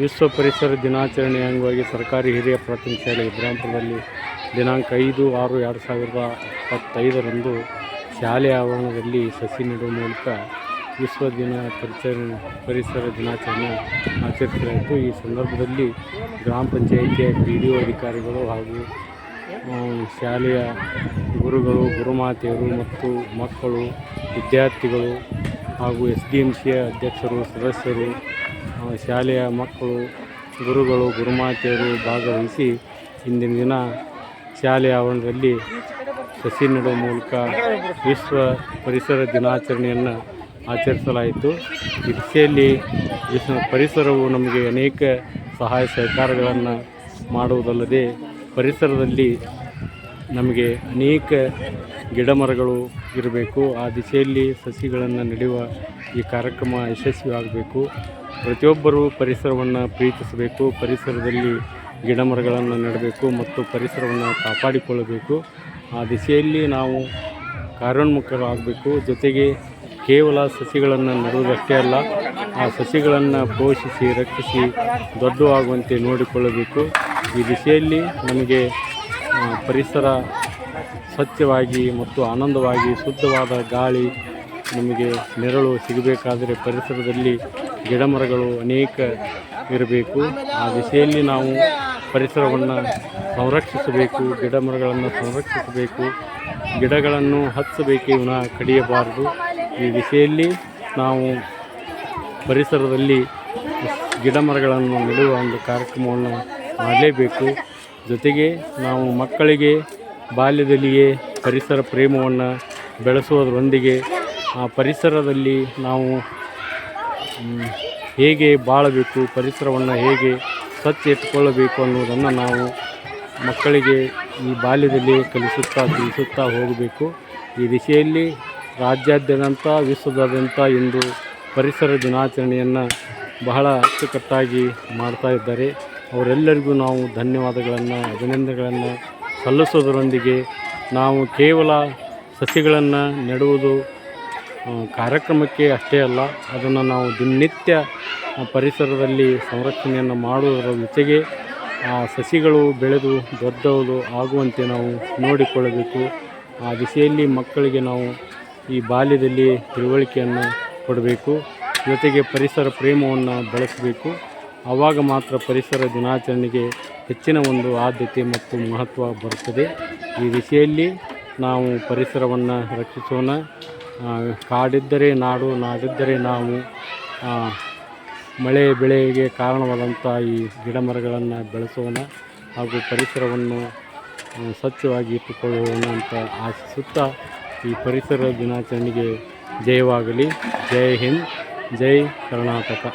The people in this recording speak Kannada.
ವಿಶ್ವ ಪರಿಸರ ದಿನಾಚರಣೆಯ ಅಂಗವಾಗಿ ಸರ್ಕಾರಿ ಹಿರಿಯ ಪ್ರಾಥಮಿಕ ಶಾಲೆ ಇಬ್ರಾಂಪುರದಲ್ಲಿ ದಿನಾಂಕ ಐದು ಆರು ಎರಡು ಸಾವಿರದ ಇಪ್ಪತ್ತೈದರಂದು ಶಾಲೆ ಆವರಣದಲ್ಲಿ ಸಸಿ ನೆಡುವ ಮೂಲಕ ವಿಶ್ವ ದಿನ ಪರಿಸರ ಪರಿಸರ ದಿನಾಚರಣೆ ಆಚರಿಸಲಾಯಿತು. ಈ ಸಂದರ್ಭದಲ್ಲಿ ಗ್ರಾಮ ಪಂಚಾಯಿತಿಯ ಪಿ ಡಿ ಒ ಅಧಿಕಾರಿಗಳು ಹಾಗೂ ಶಾಲೆಯ ಗುರುಗಳು, ಗುರುಮಾತೆಯರು ಮತ್ತು ಮಕ್ಕಳು, ವಿದ್ಯಾರ್ಥಿಗಳು ಹಾಗೂ ಎಸ್ ಡಿ ಎಂ ಸಿಯ ಅಧ್ಯಕ್ಷರು, ಸದಸ್ಯರು ಶಾಲೆಯ ಮಕ್ಕಳು, ಗುರುಗಳು, ಗುರುಮಾತೆಯರು ಭಾಗವಹಿಸಿ ಇಂದಿನ ದಿನ ಶಾಲೆಯ ಆವರಣದಲ್ಲಿ ಸಸಿ ನೆಡುವ ಮೂಲಕ ವಿಶ್ವ ಪರಿಸರ ದಿನಾಚರಣೆಯನ್ನು ಆಚರಿಸಲಾಯಿತು. ಈ ದಿಸೆಯಲ್ಲಿ ವಿಶ್ವ ಪರಿಸರವು ನಮಗೆ ಅನೇಕ ಸಹಾಯ ಸಹಕಾರಗಳನ್ನು ಮಾಡುವುದಲ್ಲದೆ ಪರಿಸರದಲ್ಲಿ ನಮಗೆ ಅನೇಕ ಗಿಡಮರಗಳು ಇರಬೇಕು. ಆ ದಿಸೆಯಲ್ಲಿ ಸಸಿಗಳನ್ನು ನೆಡೆಯುವ ಈ ಕಾರ್ಯಕ್ರಮ ಯಶಸ್ವಿಯಾಗಬೇಕು. ಪ್ರತಿಯೊಬ್ಬರೂ ಪರಿಸರವನ್ನು ಪ್ರೀತಿಸಬೇಕು, ಪರಿಸರದಲ್ಲಿ ಗಿಡ ಮರಗಳನ್ನು ನೆಡಬೇಕು ಮತ್ತು ಪರಿಸರವನ್ನು ಕಾಪಾಡಿಕೊಳ್ಳಬೇಕು. ಆ ದಿಸೆಯಲ್ಲಿ ನಾವು ಕಾರ್ಯೋನ್ಮುಖರಾಗಬೇಕು ಜೊತೆಗೆ ಕೇವಲ ಸಸಿಗಳನ್ನು ನೆಡುವುದಷ್ಟೇ ಅಲ್ಲ, ಆ ಸಸಿಗಳನ್ನು ಪೋಷಿಸಿ, ರಕ್ಷಿಸಿ ದೊಡ್ಡವಾಗುವಂತೆ ನೋಡಿಕೊಳ್ಳಬೇಕು. ಈ ದಿಸೆಯಲ್ಲಿ ನಮಗೆ ಪರಿಸರ ಸ್ವಚ್ಛವಾಗಿ ಮತ್ತು ಆನಂದವಾಗಿ, ಶುದ್ಧವಾದ ಗಾಳಿ ನಮಗೆ ನೆರಳು ಸಿಗಬೇಕಾದರೆ ಪರಿಸರದಲ್ಲಿ ಗಿಡಮರಗಳು ಅನೇಕ ಇರಬೇಕು. ಆ ದಿಸೆಯಲ್ಲಿ ನಾವು ಪರಿಸರವನ್ನು ಸಂರಕ್ಷಿಸಬೇಕು, ಗಿಡಮರಗಳನ್ನು ಸಂರಕ್ಷಿಸಬೇಕು, ಗಿಡಗಳನ್ನು ಹಚ್ಚಬೇಕೇ ವಿನಃ ಕಡಿಯಬಾರದು. ಈ ದಿಸೆಯಲ್ಲಿ ನಾವು ಪರಿಸರದಲ್ಲಿ ಗಿಡಮರಗಳನ್ನು ನೆಡುವ ಒಂದು ಕಾರ್ಯಕ್ರಮವನ್ನು ಮಾಡಲೇಬೇಕು. ಜೊತೆಗೆ ನಾವು ಮಕ್ಕಳಿಗೆ ಬಾಲ್ಯದಲ್ಲಿಯೇ ಪರಿಸರ ಪ್ರೇಮವನ್ನು ಬೆಳೆಸುವುದರೊಂದಿಗೆ ಆ ಪರಿಸರದಲ್ಲಿ ನಾವು ಹೇಗೆ ಬಾಳಬೇಕು, ಪರಿಸರವನ್ನು ಹೇಗೆ ಸ್ವಚ್ಛ ಇಟ್ಟುಕೊಳ್ಳಬೇಕು ಅನ್ನೋದನ್ನು ನಾವು ಮಕ್ಕಳಿಗೆ ಈ ಬಾಲ್ಯದಲ್ಲಿ ಕಲಿಸುತ್ತಾ ತಿಳಿಸುತ್ತಾ ಹೋಗಬೇಕು. ಈ ದಿಶೆಯಲ್ಲಿ ರಾಜ್ಯಾದ್ಯಂತ, ವಿಶ್ವದಾದ್ಯಂತ ಇಂದು ಪರಿಸರ ದಿನಾಚರಣೆಯನ್ನು ಬಹಳ ಅಚ್ಚುಕಟ್ಟಾಗಿ ಮಾಡ್ತಾ ಇದ್ದಾರೆ. ಅವರೆಲ್ಲರಿಗೂ ನಾವು ಧನ್ಯವಾದಗಳನ್ನು, ಅಭಿನಂದನೆಗಳನ್ನು ಸಲ್ಲಿಸೋದರೊಂದಿಗೆ ನಾವು ಕೇವಲ ಸಸಿಗಳನ್ನು ನೆಡುವುದು ಕಾರ್ಯಕ್ರಮಕ್ಕೆ ಅಷ್ಟೇ ಅಲ್ಲ, ಅದನ್ನು ನಾವು ದಿನನಿತ್ಯ ಪರಿಸರದಲ್ಲಿ ಸಂರಕ್ಷಣೆಯನ್ನು ಮಾಡುವುದರ ಜೊತೆಗೆ ಆ, ಸಸಿಗಳು ಬೆಳೆದು ದೊಡ್ಡವರು ಆಗುವಂತೆ ನಾವು ನೋಡಿಕೊಳ್ಳಬೇಕು. ಆ ದಿಸೆಯಲ್ಲಿ ಮಕ್ಕಳಿಗೆ ನಾವು ಈ ಬಾಲ್ಯದಲ್ಲಿ ತಿಳುವಳಿಕೆಯನ್ನು ಕೊಡಬೇಕು. ಜೊತೆಗೆ ಪರಿಸರ ಪ್ರೇಮವನ್ನು ಬೆಳೆಸಬೇಕು. ಆವಾಗ ಮಾತ್ರ ಪರಿಸರ ದಿನಾಚರಣೆಗೆ ಹೆಚ್ಚಿನ ಒಂದು ಆದ್ಯತೆ ಮತ್ತು ಮಹತ್ವ ಬರುತ್ತದೆ. ಈ ದಿಸೆಯಲ್ಲಿ ನಾವು ಪರಿಸರವನ್ನು ರಕ್ಷಿಸೋಣ. ಕಾಡಿದ್ದರೆ ನಾಡು, ನಾಡಿದ್ದರೆ ನಾವು. ಮಳೆ ಬೆಳೆಗೆ ಕಾರಣವಾದಂಥ ಈ ಗಿಡ ಮರಗಳನ್ನು ಬೆಳೆಸೋಣ ಹಾಗೂ ಪರಿಸರವನ್ನು ಸ್ವಚ್ಛವಾಗಿ ಇಟ್ಟುಕೊಳ್ಳೋಣ ಅಂತ ಆಶಿಸುತ್ತಾ ಈ ಪರಿಸರ ದಿನಾಚರಣೆಗೆ ಜಯವಾಗಲಿ. ಜೈ ಹಿಂದ್, ಜೈ ಕರ್ನಾಟಕ.